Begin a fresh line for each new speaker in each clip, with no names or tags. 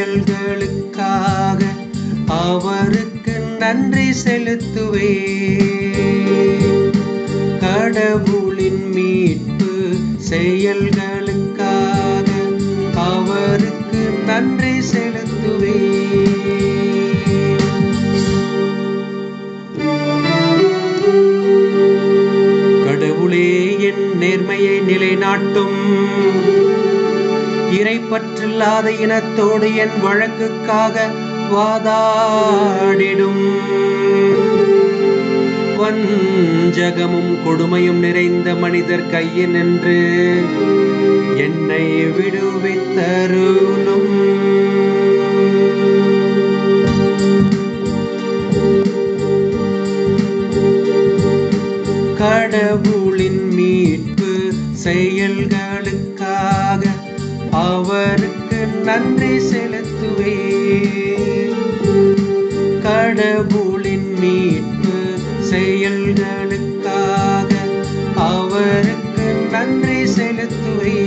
செயல்களுக்காக அவருக்கு நன்றி செலுத்துவே கடவுளின் மீட்பு செயல்களுக்காக அவருக்கு நன்றி செலுத்துவே கடவுளே என் நேர்மையை நிலைநாட்டும். இறைப்பற்றில்லாத இனத்தோடு என் வழக்குக்காக வாதாடிடும். வஞ்சகமும் கொடுமையும் நிறைந்த மனிதர் கையினின்று என்னை விடுவித்தருளும். கடவுளின் மீட்பு செயல்களுக்கு அவருக்கு நன்றி செலுத்துவே கடவுளின் மீட்பு செயல்களுக்காக அவருக்கு நன்றி செலுத்துவே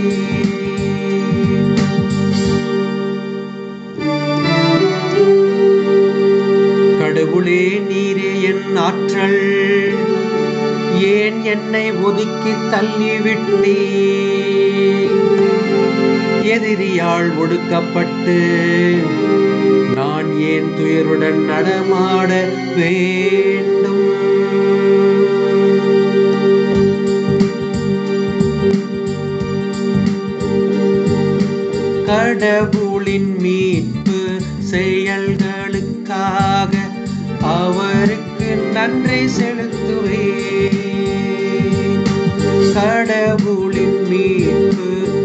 கடவுளே நீரே என் ஆற்றல். ஏன் என்னை ஒதுக்கி தள்ளிவிட்டே எதிரியால் ஒடுக்கப்பட்டு நான் ஏன் துயருடன் நடமாட வேண்டும்? கடவுளின் மீட்பு செயல்களுக்காக அவருக்கு நன்றி செலுத்துவேன். கடவுளின் மீட்பு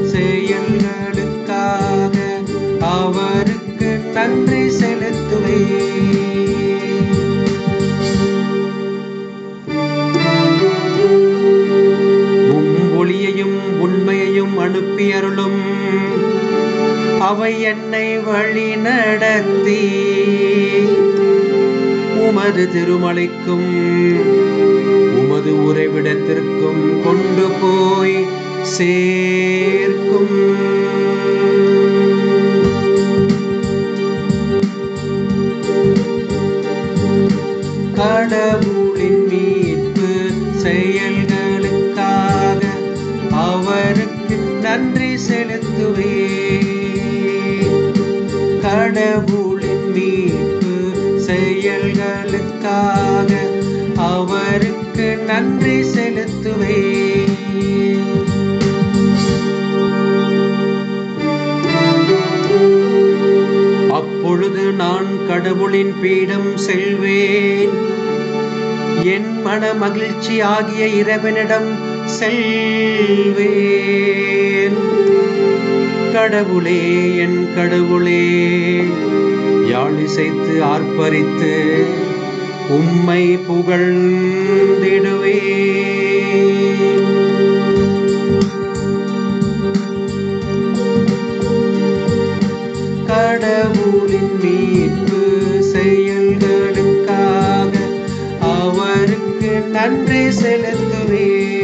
நன்றி செலுத்துவேன் ஒளியையும் உண்மையையும் அனுப்பியருளும். அவை என்னை வழி நடத்தி. உமது திருமலைக்கும் உமது உறைவிடத்திற்கும் கொண்டு போய் சேர்க்கும். செலுத்துவே கடவுளின் மீட்பு செயல்களுக்காக அவருக்கு நன்றி செலுத்துவே அப்பொழுது நான் கடவுளின் பீடம் செல்வேன். என் மன மகிழ்ச்சி ஆகிய இறைவனிடம் செல்வேன். கடவுளே என் கடவுளே யாழிசைத்து ஆர்ப்பரித்து உம்மை புகழ்ந்திடுவே கடவுளின் மீட்பு செயல்களுக்காக அவருக்கு நன்றி செலுத்துவேன்.